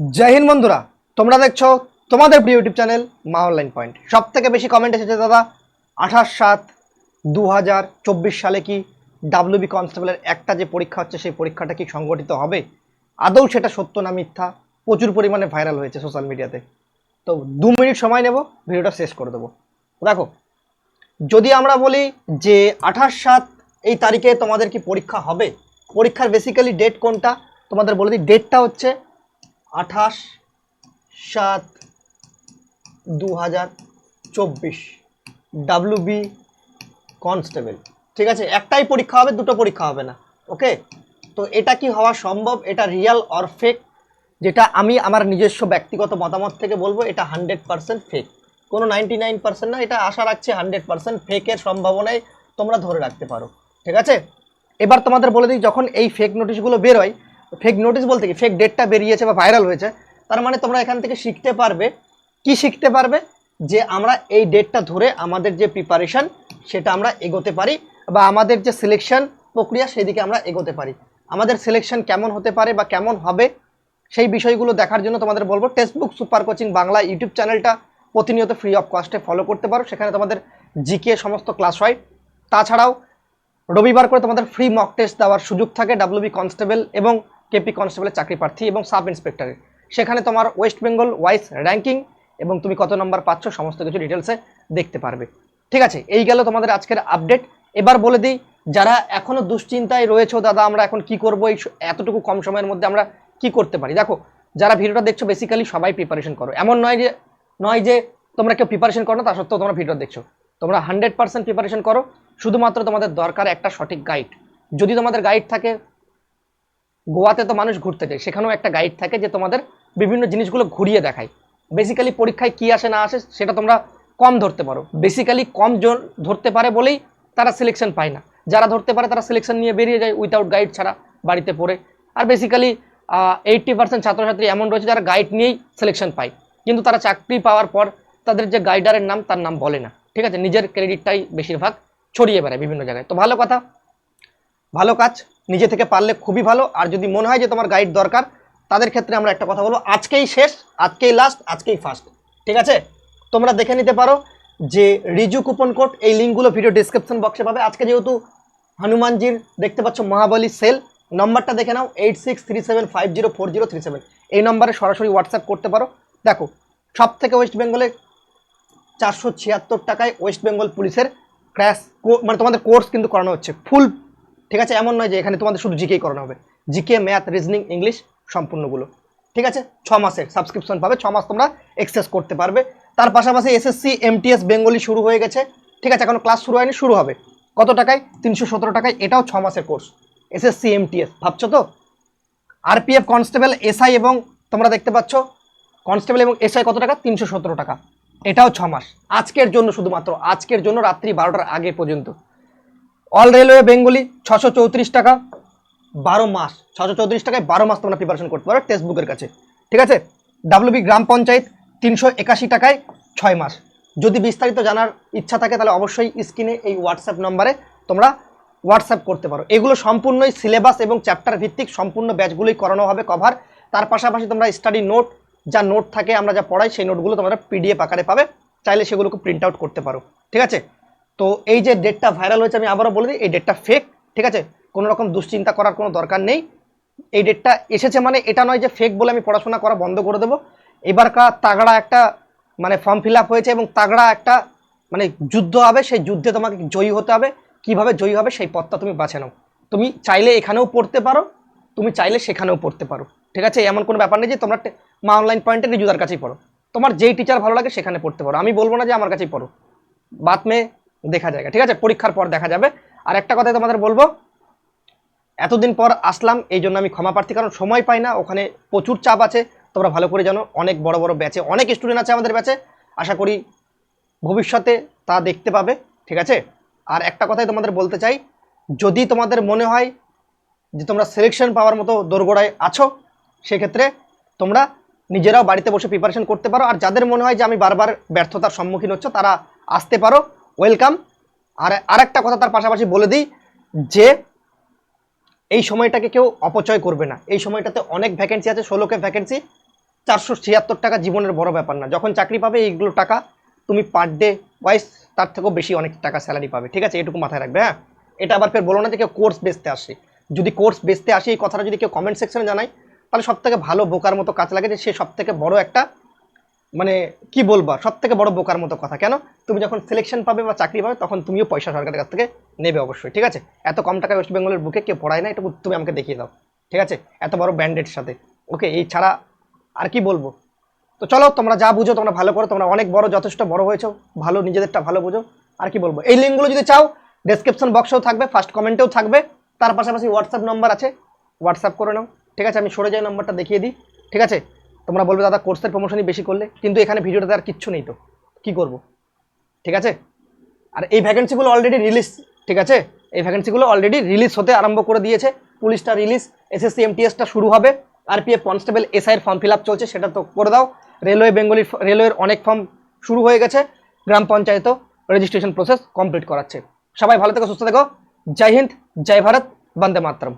জয় হিন্দ বন্ধুরা, তোমরা দেখছ তোমাদের প্রিয় YouTube channel Maa online point. সব থেকে বেশি কমেন্ট এসেছে দাদা, আঠাশ সাত দু হাজার চব্বিশ সালে কি ডাব্লিউবি কনস্টেবলের একটা যে পরীক্ষা হচ্ছে, সেই পরীক্ষাটা কি সংগঠিত হবে? আদৌ সেটা সত্য না মিথ্যা? প্রচুর পরিমাণে ভাইরাল হয়েছে সোশ্যাল মিডিয়াতে তো। দু মিনিট সময় নেব, ভিডিওটা শেষ করে দেবো। দেখো, যদি আমরা বলি যে আঠাশ সাত এই তারিখে তোমাদের কি পরীক্ষা হবে? পরীক্ষার বেসিক্যালি ডেট কোনটা? তোমাদের বলে দিই ডেটটা হচ্ছে আঠাশ সাত দু হাজার চব্বিশ ডাব্লিউবি কনস্টেবল ঠিক আছে, একটাই পরীক্ষা হবে, দুটো পরীক্ষা হবে না। ওকে? তো এটা কি হওয়া সম্ভব? এটা রিয়াল অর ফেক যেটা আমি আমার নিজস্ব ব্যক্তিগত মতামত থেকে বলব, এটা হান্ড্রেড পার্সেন্ট ফেক কোনো নাইনটি নাইন পার্সেন্ট না, এটা আশা রাখছি হান্ড্রেড পার্সেন্ট ফেকের সম্ভাবনায় তোমরা ধরে রাখতে পারো। ঠিক আছে? এবার তোমাদের বলে দিই, যখন এই ফেক নোটিশগুলো বেরোয় ফেক নোটিশ বলতে কি? ফেক ডেটটা বেরিয়েছে বা ভাইরাল হয়েছে, তার মানে তোমরা এখান থেকে শিখতে পারবে। কি শিখতে পারবে? যে আমরা এই ডেটটা ধরে আমাদের যে প্রিপারেশন সেটা আমরা এগোতে পারি বা আমাদের যে সিলেকশন প্রক্রিয়া, সেদিকে আমরা এগোতে পারি। আমাদের সিলেকশন কেমন হতে পারে বা কেমন হবে, সেই বিষয়গুলো দেখার জন্য তোমাদের বলব textbook super coaching Bangla YouTube চ্যানেলটা প্রতিনিয়ত ফ্রি অফ কস্টে ফলো করতে পারো। সেখানে তোমাদের জিকে সমস্ত ক্লাস হয়। তাছাড়াও রবিবার করে তোমাদের ফ্রি মক টেস্ট দেওয়ার সুযোগ থাকে ডাব্লিউবি কনস্টেবল এবং কেপি কনস্টেবলের চাকরি প্রার্থী এবং সাব ইন্সপেক্টরের। সেখানে তোমার ওয়েস্ট বেঙ্গল ওয়াইস র্যাঙ্কিং এবং তুমি কত নম্বর পাচ্ছ সমস্ত কিছু ডিটেলসে দেখতে পারবে। ঠিক আছে, এই গেল তোমাদের আজকের আপডেট এবার বলে দিই, যারা এখনও দুশ্চিন্তায় রয়েছে, দাদা, আমরা এখন কি করব? এই এতটুকু কম সময়ের মধ্যে আমরা কি করতে পারি? দেখো, যারা ভিডিওটা দেখছ বেসিক্যালি সবাই প্রিপারেশন করো। এমন নয় যে নয় যে তোমরা কেউ প্রিপারেশন করো না, তা সত্ত্বেও তোমরা ভিডিও দেখছ। তোমরা হান্ড্রেড পার্সেন্ট প্রিপারেশন করো। শুধুমাত্র তোমাদের দরকার একটা সঠিক গাইড যদি তোমাদের গাইড থাকে গোয়াতে তো মানুষ ঘুরতে যায়, সেখানেও একটা গাইড থাকে যে তোমাদের বিভিন্ন জিনিসগুলো ঘুরিয়ে দেখায়। বেসিক্যালি পরীক্ষায় কি আসে না আসে সেটা তোমরা কম ধরতে পারো। বেসিক্যালি কম ধরতে পারে বলেই তারা সিলেকশন পায় না। যারা ধরতে পারে তারা সিলেকশন নিয়ে বেরিয়ে যায় উইথাউট গাইড ছাড়া বাড়িতে পড়ে। আর বেসিক্যালি এইটটি পার্সেন্ট ছাত্রছাত্রী এমন রয়েছে যারা গাইড নিয়েই সিলেকশন পায়। কিন্তু তারা চাকরি পাওয়ার পর তাদের যে গাইডারের নাম তার নাম বলে না। ঠিক আছে? নিজের ক্রেডিটটাই বেশিরভাগ ছড়িয়ে বেড়ায় বিভিন্ন জায়গায়। তো ভালো কথা, ভালো কাজ নিজে থেকে পারলে খুবই ভালো। আর যদি মনে হয় যে তোমার গাইড দরকার, তাদের ক্ষেত্রে আমরা একটা কথা বলব, আজকেই শেষ, আজকেই লাস্ট আজকেই ফার্স্ট ঠিক আছে? তোমরা দেখে নিতে পারো যে রিজু কুপন কোড, এই লিঙ্কগুলো ভিডিও ডিসক্রিপশন বক্সে পাবে। আজকে যেহেতু হনুমানজির, দেখতে পাচ্ছ মহাবলী সেল, নম্বরটা দেখে নাও eight six three seven five zero four zero three seven এই নম্বরে সরাসরি হোয়াটসঅ্যাপ করতে পারো। দেখো সব থেকে ওয়েস্ট বেঙ্গলে চারশো ছিয়াত্তর টাকায় ওয়েস্ট বেঙ্গল পুলিশের ক্র্যাশ মানে তোমাদের কোর্স কিন্তু করানো হচ্ছে। ফুল ঠিক আছে? এমন নয় যে এখানে তোমাদের শুধু জিকেই করানো হবে। জিকে ম্যাথ রিজনিং ইংলিশ সম্পূর্ণগুলো। ঠিক আছে? ছ মাসের সাবস্ক্রিপশন পাবে। ছ মাস তোমরা এক্সেস করতে পারবে। তার পাশাপাশি এসএসসি এমটিএস বেঙ্গলি শুরু হয়ে গেছে। ঠিক আছে? এখনও ক্লাস শুরু হয়নি, শুরু হবে। কত টাকায়? তিনশো সতেরো টাকায়। এটাও ছ মাসের কোর্স এসএসসি এমটিএস ভাবছ তো? আরপিএফ কনস্টেবল এসআই এবং তোমরা দেখতে পাচ্ছ কনস্টেবল এবং এসআই কত টাকা? তিনশো সতেরো টাকা। এটাও ছ মাস। আজকের জন্য শুধুমাত্র। আজকের জন্য রাত্রি বারোটার আগে পর্যন্ত। অল রেলওয়ে বেঙ্গলি ছশো চৌত্রিশ টাকা, বারো মাস। ছশো চৌত্রিশ টাকায় বারো মাস তোমরা প্রিপারেশন করতে পারো টেক্সট বুকের কাছে। ঠিক আছে? ডাব্লিউবি গ্রাম পঞ্চায়েত, তিনশো একাশি টাকায় ছয় মাস। যদি বিস্তারিত জানার ইচ্ছা থাকে, তাহলে অবশ্যই স্ক্রিনে এই হোয়াটসঅ্যাপ নম্বরে তোমরা হোয়াটসঅ্যাপ করতে পারো। এগুলো সম্পূর্ণই সিলেবাস এবং চ্যাপ্টার ভিত্তিক, সম্পূর্ণ ব্যাচগুলোই করানো হবে কভার তার পাশাপাশি তোমরা স্টাডি নোট যা নোট থাকে, আমরা যা পড়াই, সেই নোটগুলো তোমরা পিডিএফ আকারে পাবে। চাইলে সেগুলোকে প্রিন্ট আউট করতে পারো। ঠিক আছে? তো এই যে ডেটটা ভাইরাল হয়েছে, আমি আবারও বলে দিই, এই ডেটটা ফেক ঠিক আছে? কোনো রকম দুশ্চিন্তা করার কোনো দরকার নেই। এই ডেটটা এসেছে মানে এটা নয় যে ফেক বলে আমি পড়াশোনা করা বন্ধ করে দেবো। এবারকার তাগড়া একটা মানে ফর্ম ফিল হয়েছে এবং তাগড়া একটা মানে যুদ্ধ হবে, সেই যুদ্ধে তোমাকে জয়ী হতে হবে। কীভাবে জয়ী হবে, সেই পথটা তুমি বাছে নাও। তুমি চাইলে এখানেও পড়তে পারো, তুমি চাইলে সেখানেও পড়তে পারো। ঠিক আছে? এমন কোনো ব্যাপার নেই যে তোমরা মা অনলাইন পয়েন্টে রিজুদার কাছেই পড়ো। তোমার যেই টিচার ভালো লাগে সেখানে পড়তে পারো। আমি বলব না যে আমার কাছেই পড়ো। বাদ মে দেখা যাবে ঠিক আছে? পরীক্ষার পর দেখা যাবে। আর একটা কথা তোমাদের বলব, এতদিন পর আসলাম, এই জন্য আমি ক্ষমা প্রার্থী, কারণ সময় পাই না, ওখানে প্রচুর চাপ আছে। তোমরা ভালো করে জানো, অনেক বড় বড় ব্যাচে, অনেক স্টুডেন্ট আছে আমাদের ব্যাচে। আশা করি ভবিষ্যতে তা দেখতে পাবে, ঠিক আছে? আর একটা কথাই তোমাদের বলতে চাই, যদি তোমাদের মনে হয় যে তোমরা সিলেকশন পাওয়ার মতো দোরগোড়ায় আছো, সেক্ষেত্রে তোমরা নিজেরাও বাড়িতে বসে প্রিপারেশন করতে পারো। আর যাদের মনে হয় যে আমি বারবার ব্যর্থতার সম্মুখীন হচ্ছে, তারা আসতে পারো। ওয়েলকাম। আর, আরেকটা কথা তার পাশাপাশি বলে দিই যে, এই সময়টাকে কেউ অপচয় করবে না। এই সময়টাতে অনেক ভ্যাকেন্সি আছে, ষোলোকে ভ্যাকেন্সি চারশো ছিয়াত্তর টাকা জীবনের বড় ব্যাপার না। যখন চাকরি পাবে, এইগুলো টাকা তুমি পার ডে ওয়াইজ তার থেকেও বেশি অনেক টাকা স্যালারি পাবে। ঠিক আছে? এটুকু মাথায় রাখবে হ্যাঁ? এটা আবার ফের বলো না যে কেউ কোর্স বেচতে আসে। যদি কোর্স বেচতে আসে, এই কথাটা যদি কেউ কমেন্ট সেকশনে জানায়, তাহলে সব থেকে ভালো বোকার মতো কাজ লাগে যে সে সব থেকে বড় একটা মানে কি বলবা সব থেকে বড় বোকার মতো কথা। কেন? তুমি যখন সিলেকশন পাবে বা চাকরি পাবে, তখন তুমিও পয়সা সরকারের কাছ থেকে নেবে অবশ্যই, ঠিক আছে? এত কম টাকায় ওয়েস্ট বেঙ্গলের বুকে কেউ পড়ায় না এটুকু তুমি আমাকে দেখিয়ে দাও, ঠিক আছে? এত বড় ব্যান্ডের সাথে ওকে এই ছাড়া আর কি বলব? তো চলো, তোমরা যা বুঝো, তোমরা ভালো করো, তোমরা অনেক বড়, যথেষ্ট বড় হয়েছো, ভালো, নিজেদেরটা ভালো বুঝো। আর কি বলব? এই লিঙ্কগুলো যদি চাও ডেসক্রিপশন বক্সেও থাকবে ফার্স্ট কমেন্টেও থাকবে, তার পাশাপাশি হোয়াটসঅ্যাপ নম্বর আছে হোয়াটসঅ্যাপ করে নাও, ঠিক আছে? আমি সরে যাই নম্বরটা দেখিয়ে দিই, ঠিক আছে? তোমরা বলবে, দাদা কোর্সের প্রমোশনই বেশি করলে? কিন্তু এখানে ভিডিওটাতে আর কিচ্ছু নেই তো। কি করব? ঠিক আছে? আর এই ভ্যাকেন্সিগুলো অলরেডি রিলিজ ঠিক আছে? এই ভ্যাকেন্সিগুলো অলরেডি রিলিজ হতে আরম্ভ করে দিয়েছে। পুলিশটা রিলিজ এসএসসি এমটিএসটা শুরু হবে। আর পি আরপিএফ কনস্টেবল এসআইয়ের ফর্ম ফিল চলছে, সেটা তো করে দাও। রেলওয়ে বেঙ্গলি রেলওয়ের অনেক ফর্ম শুরু হয়ে গেছে। গ্রাম পঞ্চায়েতও রেজিস্ট্রেশন প্রসেস কমপ্লিট করাচ্ছে। সবাই ভালো থেকো, সুস্থ থেকো। জয় হিন্দ, জয় ভারত, বন্দে মাতরম।